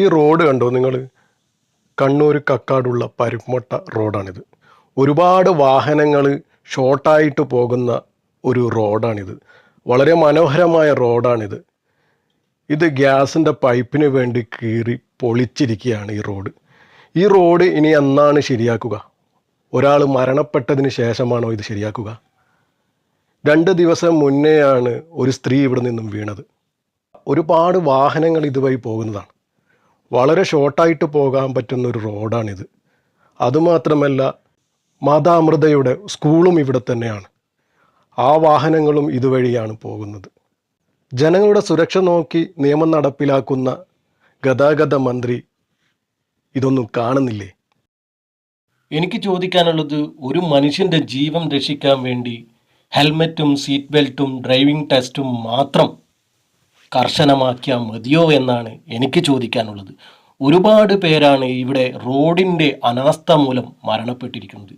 ഈ റോഡ് കണ്ടോ നിങ്ങൾ? കണ്ണൂർ കക്കാടുള്ള പരുമട്ട റോഡാണിത്. ഒരുപാട് വാഹനങ്ങൾ ഷോർട്ടായിട്ട് പോകുന്ന ഒരു റോഡാണിത്. വളരെ മനോഹരമായ റോഡാണിത്. ഇത് ഗ്യാസിന്റെ പൈപ്പിന് വേണ്ടി കീറി പൊളിച്ചിരിക്കുകയാണ് ഈ റോഡ്. ഈ റോഡ് ഇനി എന്നാണ് ശരിയാക്കുക? ഒരാൾ മരണപ്പെട്ടതിന് ശേഷമാണോ ഇത് ശരിയാക്കുക? രണ്ട് ദിവസം മുന്നേയാണ് ഒരു സ്ത്രീ ഇവിടെ നിന്നും വീണത്. ഒരുപാട് വാഹനങ്ങൾ ഇതുവഴി പോകുന്നതാണ്. വളരെ പോകാൻ പറ്റുന്ന ഒരു റോഡാണിത് അതുമാത്രമല്ല മാതാമൃതയുടെ സ്കൂളും ഇവിടെ തന്നെയാണ്. ആ വാഹനങ്ങളും ഇതുവഴിയാണ് പോകുന്നത്. ജനങ്ങളുടെ സുരക്ഷ നോക്കി നിയമം നടപ്പിലാക്കുന്ന ഗതാഗത മന്ത്രി ഇതൊന്നും കാണുന്നില്ലേ? എനിക്ക് ചോദിക്കാനുള്ളത് ഒരു മനുഷ്യന്റെ ജീവൻ രക്ഷിക്കാൻ വേണ്ടി ഹെൽമെറ്റും സീറ്റ് ബെൽറ്റും ഡ്രൈവിംഗ് ടെസ്റ്റും മാത്രം കർശനമാക്കിയാൽ മതിയോ എന്നാണ് എനിക്ക് ചോദിക്കാനുള്ളത്. ഒരുപാട് പേരാണ് ഇവിടെ റോഡിന്റെ അനാസ്ഥ മൂലം മരണപ്പെട്ടിരിക്കുന്നത്.